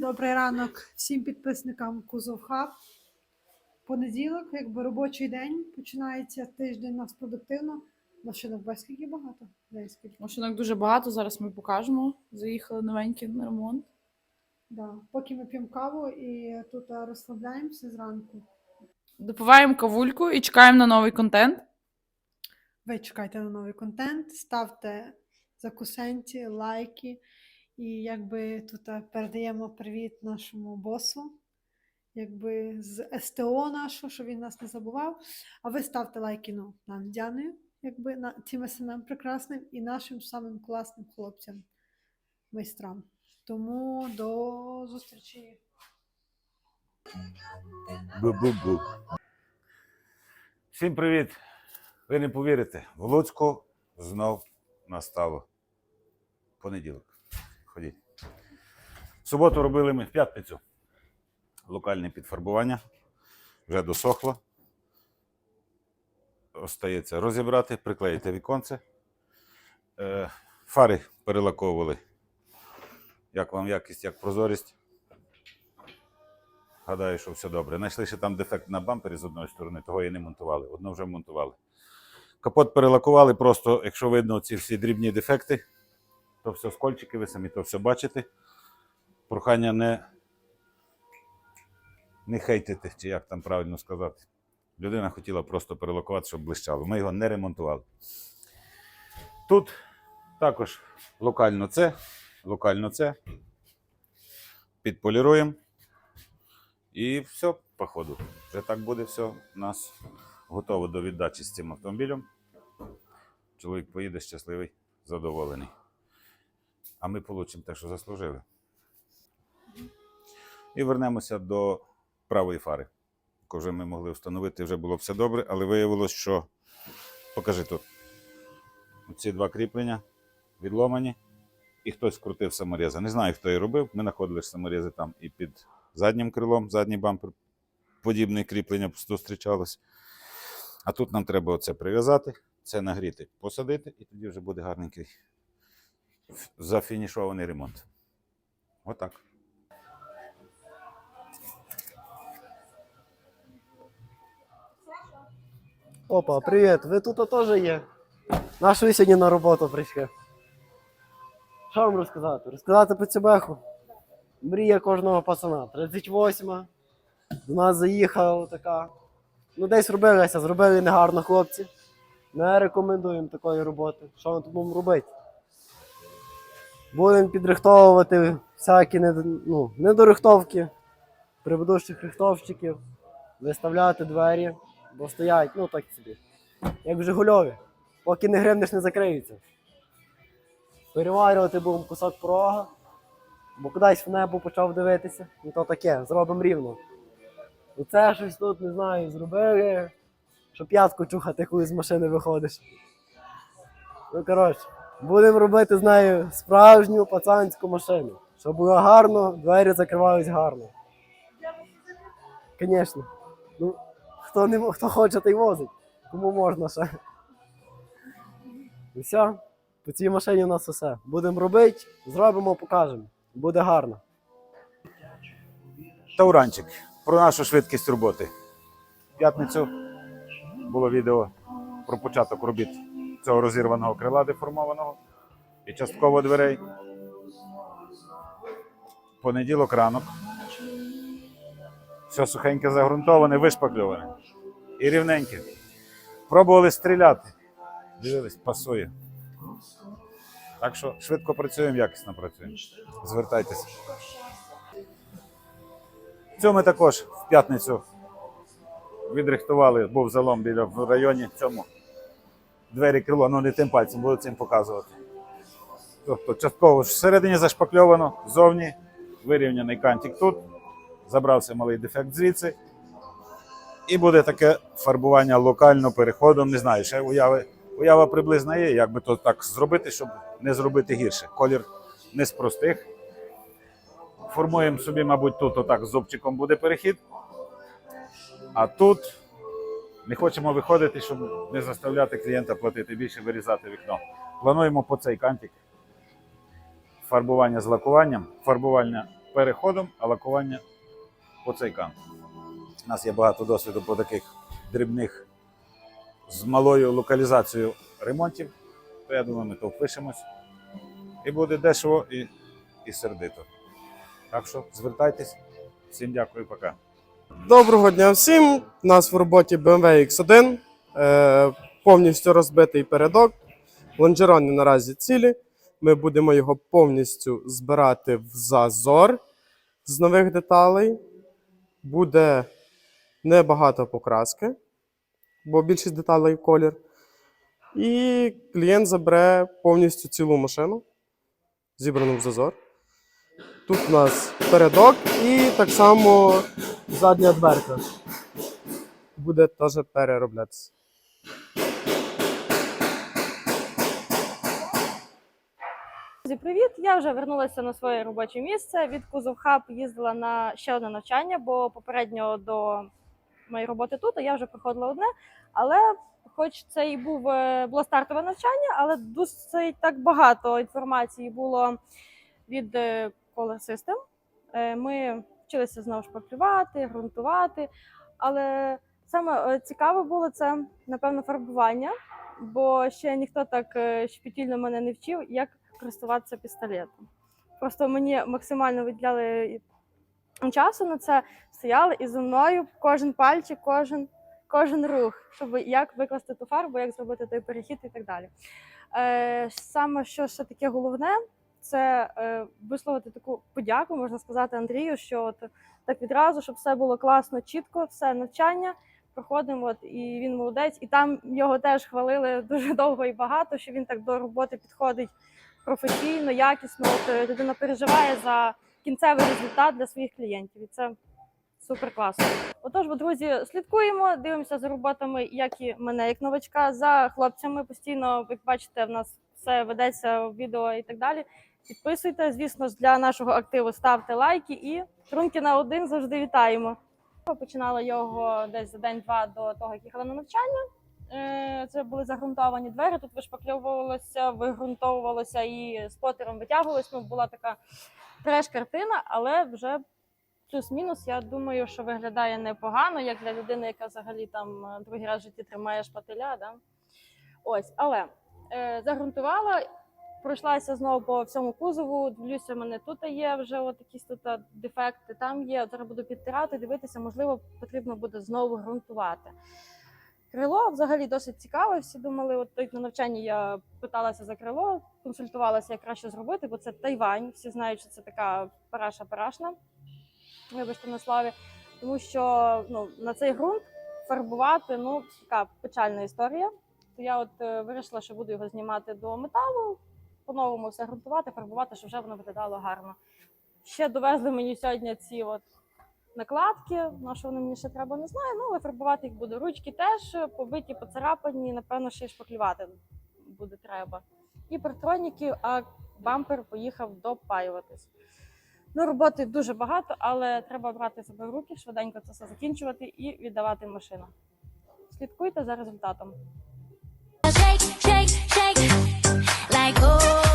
Добрий ранок всім підписникам Кузов Хаб. Понеділок, якби робочий день, починається тиждень у нас продуктивно. Машинок бачиш, скільки багато? Де скільки? Машинок дуже багато, зараз ми покажемо. Заїхали новенькі на ремонт. Да. Поки ми п'ємо каву і тут розслабляємося зранку. Допиваємо кавульку і чекаємо на новий контент. Ви чекайте на новий контент, ставте закусенці, лайки. І якби тут передаємо привіт нашому босу, якби з СТО нашого, що він нас не забував. А ви ставте лайки ну, нам з Діаною, якби на цим СММ прекрасним і нашим самим класним хлопцям, майстрам. Тому до зустрічі. Бу-бу-бу. Всім привіт! Ви не повірите, в Луцьку знов настало понеділок. Суботу робили ми в п'ятницю локальне підфарбування. Вже досохло. Остається розібрати, приклеїти віконце. Е, Фари перелаковували. Як вам якість, як прозорість. Гадаю, що все добре. Знайшли ще там дефект на бампері з одної сторони, того і не монтували. Одно вже монтували. Капот перелакували, просто, якщо видно ці всі дрібні дефекти, то все скольчики, ви самі то все бачите. Прохання не, не хейтити, чи як там правильно сказати. Людина хотіла просто перелакувати, щоб блищало. Ми його не ремонтували. Тут також локально це, локально це. Підполіруємо. І все, по ходу. Вже так буде все у нас готово до віддачі з цим автомобілем. Чоловік поїде щасливий, задоволений. А ми получимо те, що заслужили. І вернемося до правої фари. яку ми могли встановити, вже було все добре, але виявилось, що покажи тут. Ці два кріплення відломані, і хтось крутив саморези. Не знаю, хто її робив. Ми знаходили саморези там і під заднім крилом, задній бампер, подібне кріплення зустрічалось. А тут нам треба оце прив'язати, це нагріти, посадити, і тоді вже буде гарненький зафінішований ремонт. Отак. Опа, привіт, ви тут теж є. На що ви сьогодні на роботу прийшли? Що вам розказати? Розказати по цебеху. Мрія кожного пацана. 38. До нас заїхала така. Ну, десь робилася, зробили негарно хлопці. Не рекомендуємо такої роботи. Що ми тут будемо робити? Будемо підрихтовувати всякі ну, недорихтовки предыдущих рихтовщиків, виставляти двері, бо стоять, ну так собі. Як в Жигульові. Поки не гримнеш, не закриються. Переварювати будемо кусок порога, бо кудись в небо почав дивитися. І то таке, зробимо рівно. Оце щось тут, не знаю, зробили, щоб п'ятку чухати, коли з машини виходиш. Ну, коротше, будемо робити з нею справжню пацанську машину. Щоб було гарно, двері закривались гарно. Звісно. Ну, хто, не, хто хоче, той возить. Кому можна ще. І все. По цій машині у нас усе. Будемо робити, зробимо, покажемо. Буде гарно. Тауранчик. Про нашу швидкість роботи. В п'ятницю було відео про початок робіт цього розірваного крила деформованого і частково дверей. Понеділок ранок. Все сухеньке загрунтоване, вишпакльоване. І рівненьке. Пробували стріляти. Дивились, пасує. Так що швидко працюємо, якісно працюємо. Звертайтеся. Цьому також в п'ятницю відрихтували, був залом біля в районі цьому двері крило, ну не тим пальцем, буду цим показувати. Тобто частково всередині зашпакльовано, ззовні вирівняний кантик тут, забрався малий дефект звідси. І буде таке фарбування локально переходом. Не знаю, ще уяви, уява приблизна є, як би то так зробити, щоб не зробити гірше. Колір не з простих. Формуємо собі, мабуть, тут отак з зубчиком буде перехід. А тут не хочемо виходити, щоб не заставляти клієнта платити більше, вирізати вікно. Плануємо по цей кантик фарбування з лакуванням, фарбування переходом, а лакування по цей кант. У нас є багато досвіду по таких дрібних з малою локалізацією ремонтів. То я думаю, ми то впишемось. І буде дешево і, і сердито. Так що звертайтесь. Всім дякую, пока. Доброго дня всім. У нас в роботі BMW X1. Е, повністю розбитий передок. Лонжерони наразі цілі. Ми будемо його повністю збирати в зазор з нових деталей. Буде небагато покраски, бо більшість деталей колір. І клієнт забере повністю цілу машину, зібрану в зазор. Тут у нас передок і так само задня дверка. Буде теж перероблятися. Друзі, привіт! Я вже вернулася на своє робоче місце. Від Кузов Хаб їздила на ще одне навчання, бо попередньо до моєї роботи тут я вже проходила одне. Але, хоч це і був е, було стартове навчання, але досить так багато інформації було від е, Color System. Е, Ми вчилися знову шпаклювати, ґрунтувати. Але саме цікаве було це, напевно, фарбування, бо ще ніхто так щепетільно мене не вчив, як користуватися пістолетом. Просто мені максимально виділяли часу на це, стояли і зі мною кожен пальчик, кожен, кожен рух, щоб як викласти ту фарбу, як зробити той перехід і так далі. Е, саме що ще таке головне, це е, висловити таку подяку, можна сказати, Андрію, що от так відразу, щоб все було класно, чітко, все навчання. Проходимо, от, і він молодець, і там його теж хвалили дуже довго і багато, що він так до роботи підходить професійно, якісно. От е, людина переживає за кінцевий результат для своїх клієнтів. І це супер класно. Отож, бо, друзі, слідкуємо, дивимося за роботами, як і мене, як новачка, за хлопцями постійно, як бачите, в нас все ведеться в відео і так далі. Підписуйте, звісно ж, для нашого активу ставте лайки і трунки на один завжди вітаємо. Починала його десь за день-два до того, як їхала на навчання. Е, Це були загрунтовані двері. Тут вишпакльовувалося, вигрунтовувалося і спотером витягувалось. Ну, була така треш-картина, але вже плюс-мінус, я думаю, що виглядає непогано, як для людини, яка взагалі там е, другий раз в житті тримає шпателя. Да? Ось, але е, загрунтувала, пройшлася знову по всьому кузову. Дивлюся, в мене тут є вже от якісь тут е, дефекти, там є. Зараз буду підтирати, дивитися, можливо, потрібно буде знову ґрунтувати. Крило взагалі досить цікаве. Всі думали, от на навчанні я питалася за крило, консультувалася, як краще зробити, бо це Тайвань. Всі знають, що це така параша парашна. Вибачте на слові. Тому що ну, на цей ґрунт фарбувати ну, така печальна історія. То я от е, вирішила, що буду його знімати до металу, по-новому все ґрунтувати, фарбувати, щоб вже воно виглядало гарно. Ще довезли мені сьогодні ці от накладки. На що вони мені ще треба, не знаю. Ну, але фарбувати їх буду. Ручки теж побиті, поцарапані, напевно, ще й шпаклювати буде треба. І партроніки, а бампер поїхав допаюватись. Ну, роботи дуже багато, але треба брати себе в руки, швиденько це все закінчувати і віддавати машину. Слідкуйте за результатом. shake, shake, shake, like oh.